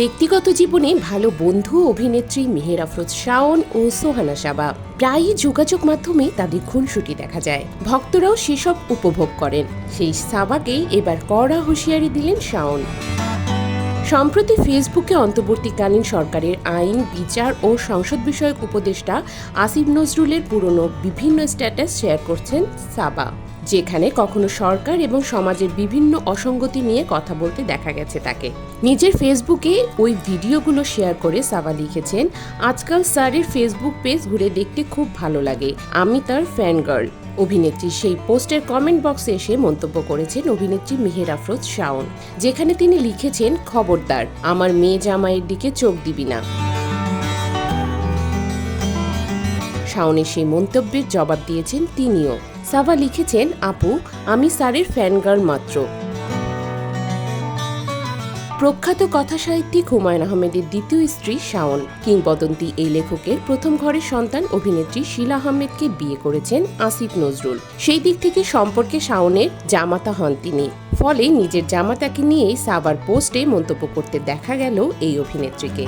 ব্যক্তিগত জীবনে ভালো বন্ধু অভিনেত্রী মেহের আফরোজ শাওন ও সোহানা সাবা প্রায়ই যোগাযোগ মাধ্যমে তাদের খুনসুটি দেখা যায়। ভক্তরাও সেসব উপভোগ করেন। সেই সাবাকেই এবার কড়া হুঁশিয়ারি দিলেন শাওন। সম্প্রতি ফেসবুকে অন্তর্বর্তীকালীন সরকারের আইন, বিচার ও সংসদ বিষয়ক উপদেষ্টা আসিফ নজরুলের পুরনো বিভিন্ন স্ট্যাটাস শেয়ার করছেন সাবা। যেখানে কখনো সরকার এবং সমাজের বিভিন্ন অসঙ্গতি নিয়ে কথা বলতে দেখা গেছে তাকে। নিজের ফেসবুকে ওই ভিডিওগুলো শেয়ার করে সাবা লিখেছেন, আজকাল স্যারের ফেসবুক পেজ ঘুরে দেখতে খুব ভালো লাগে। আমি তার ফ্যান গার্ল অভিনেত্রী সেই পোস্টের কমেন্ট বক্সে এসে মন্তব্য করেছেন অভিনেত্রী মেহের আফরোজ শাওন, যেখানে তিনি লিখেছেন, খবরদার, আমার মেয়ে জামাইয়ের দিকে চোখ দিবি না। শাওনের সেই মন্তব্যের জবাব দিয়েছেন তিনিও। সাবা লিখেছেন, আপু, আমি স্যারের ফ্যানগার্ল মাত্র। প্রখ্যাত কথা সাহিত্যিক হুমায়ুন আহমেদের দ্বিতীয় স্ত্রী শাওন। কিংবদন্তি এই লেখকের প্রথম ঘরের সন্তান অভিনেত্রী শিলা আহমেদকে বিয়ে করেছেন আসিফ নজরুল। সেই দিক থেকে সম্পর্কে শাওনের জামাতা হন তিনি। ফলে নিজের জামাতাকে নিয়েই সাবার পোস্টে মন্তব্য করতে দেখা গেল এই অভিনেত্রীকে।